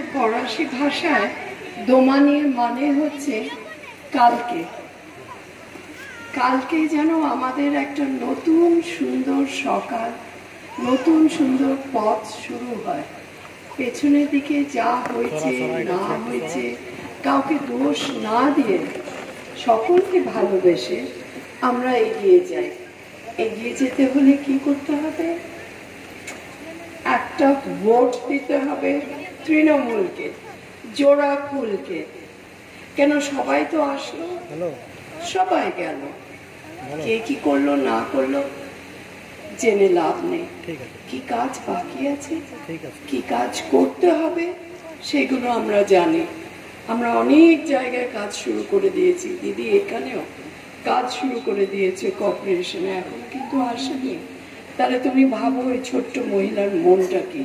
হচ্ছে ফরাসি ভাষায় দোমানির মানে হচ্ছে কালকে। কালকে যেন আমাদের একটা নতুন সুন্দর সকাল নতুন সুন্দর পথ শুরু হয়। পেছনের দিকে যা হয়েছে না হয়েছে কাউকে দোষ না দিয়ে সকলকে ভালোবেসে আমরা এগিয়ে যাই। এগিয়ে যেতে হলে কি করতে হবে? একটা ভোট দিতে হবে তৃণমূলকে জোড়া ফুলকে। কেন সবাই তো আসলো? সবাই গেল। কে কি করল না করল জেনে লাভ নেই। কি কাজ বাকি আছে? আছে। কি কাজ করতে হবে? সেগুলো আমরা জানি। আমরা অনেক জায়গায় কাজ শুরু করে দিয়েছি। দিদি এখানেও কাজ শুরু করে দিয়েছে কর্পোরেশনে এখন কিন্তু আসেনি। তাহলে তুমি ভাবো ওই ছোট্ট মহিলার মনটা কি?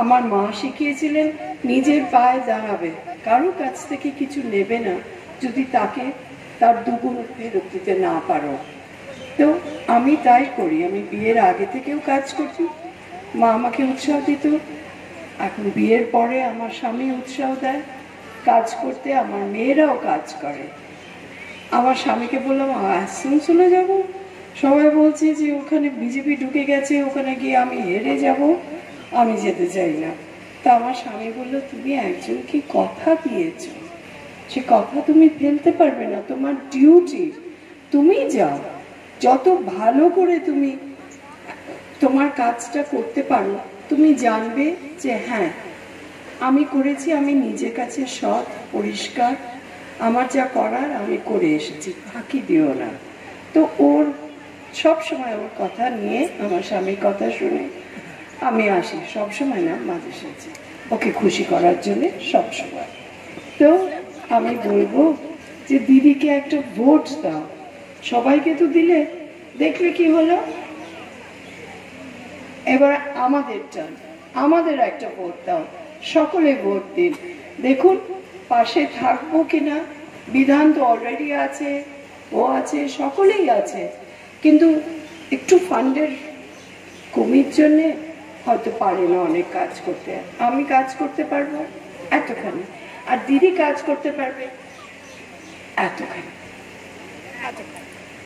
আমার মা শিখিয়েছিলেন নিজের পায়ে দাঁড়াবে, কারও কাছ থেকে কিছু নেবে না যদি তাকে তার দুগুণ ফেরত দিতে না পারো। তো আমি তাই করি, আমি বিয়ের আগে থেকেও কাজ করছি। মা আমাকে উৎসাহ দিত, এখন বিয়ের পরে আমার স্বামী উৎসাহ দেয়, কাজ করতে আমার মেয়েরাও কাজ করে। আমার স্বামীকে বললাম আসানসোলে যাব? সবাই বলছে যে ওখানে বিজেপি ঢুকে গেছে, ওখানে গিয়ে আমি হেরে যাব, আমি যেতে চাই না। তা আমার স্বামী বলল, তুমি একজনকে কথা দিয়েছ? সে কথা তুমি ফেলতে পারবে না, তোমার ডিউটি তুমি যাও, যত ভালো করে তুমি তোমার কাজটা করতে পারো, তুমি জানবে যে হ্যাঁ আমি করেছি, আমি নিজের কাছে সৎ, পরিষ্কার, আমার যা করার আমি করে এসেছি, ফাঁকি দিও না। তো ওর সব সময় ওর কথা নিয়ে আমার স্বামীর কথা শুনে আমি আসি। সব সময় না, মাঝে সাঝে। ওকে খুশি করার জন্য সব সময় তো আমি বলব যে, দিদিকে একটা ভোট দাও। সবাইকে তো দিলে, দেখলে কি হলো? এবার আমাদের টান আমাদের একটা ভোট দাও। সকলে ভোট দিন। দেখুন, পাশে থাকব কিনা? বিধান তো অলরেডি আছে, ও আছে, সকলেই আছে। কিন্তু একটু ফান্ডের কমির জন্যে হয়তো পারে না অনেক কাজ করতে। আমি কাজ করতে পারব এতখানি। আর দিদি কাজ করতে পারবে এতখানি। আচ্ছা